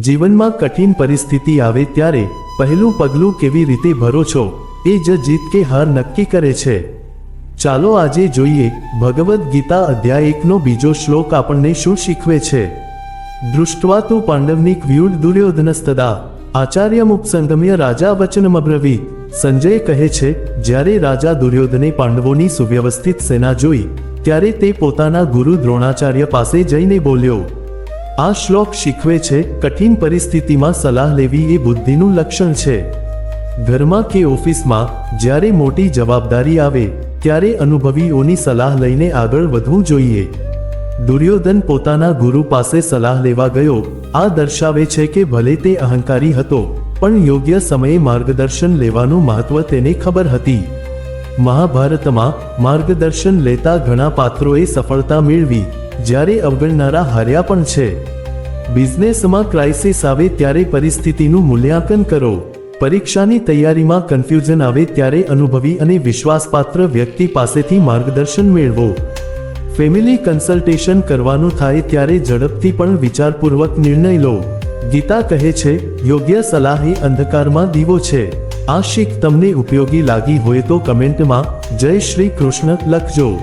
જીવનમાં કઠિન પરિસ્થિતિ આવે ત્યારે પહેલું પગલું કેવી રીતે ભરો છો એ જ જીત કે હાર નક્કી કરે છે. ચાલો આજે જોઈએ ભગવદ્ ગીતા અધ્યાય એકનો બીજો શ્લોક આપણને શું શીખવે છે. દૃષ્ટવા તું પાંડવનિક વ્યુડ દુર્યોધનસ્તદા આચાર્યમુપસંગમ્ય રાજા વચનમબ્રવીત સંજય કહે છે, જ્યારે રાજા દુર્યોધને પાંડવોની સુવ્યવસ્થિત સેના જોઈ, ત્યારે તે પોતાના ગુરુ દ્રોણાચાર્ય પાસે જઈને બોલ્યો આ શ્લોક શીખવે છે, કઠિન પરિસ્થિતિમાં સલાહ લેવી એ બુદ્ધિનું લક્ષણ છે. ઘરમાં કે ઓફિસમાં, જ્યારે મોટી જવાબદારી આવે, ત્યારે અનુભવીઓની સલાહ લઈને આગળ વધવું જોઈએ. દુર્યોધન પોતાના ગુરુ પાસે સલાહ લેવા ગયો. આ દર્શાવે છે કે ભલે તે અહંકારી હતો, પણ યોગ્ય સમયે માર્ગદર્શન લેવાનું મહત્વ તેને ખબર હતી. મહાભારતમાં માર્ગદર્શન લેતા ઘણા પાત્રોએ સફળતા મેળવી, જ્યારે અવગણનારા હાર્યા પણ છે. બિઝનેસમાં ક્રાઇસિસ આવે ત્યારે પરિસ્થિતિનું મૂલ્યાંકન કરો. પરીક્ષાની તૈયારીમાં કન્ફ્યુઝન આવે ત્યારે અનુભવી અને વિશ્વાસપાત્ર વ્યક્તિ પાસેથી માર્ગદર્શન મેળવો. ફેમિલી કન્સલ્ટેશન કરવાનું થાય ત્યારે ઝડપથી પણ વિચારપૂર્વક નિર્ણય લો. ગીતા કહે છે, યોગ્ય સલાહ એ અંધકારમાં દીવો છે. આ શીખ તમને ઉપયોગી લાગી હોય તો કમેન્ટમાં જય શ્રી કૃષ્ણ લખજો.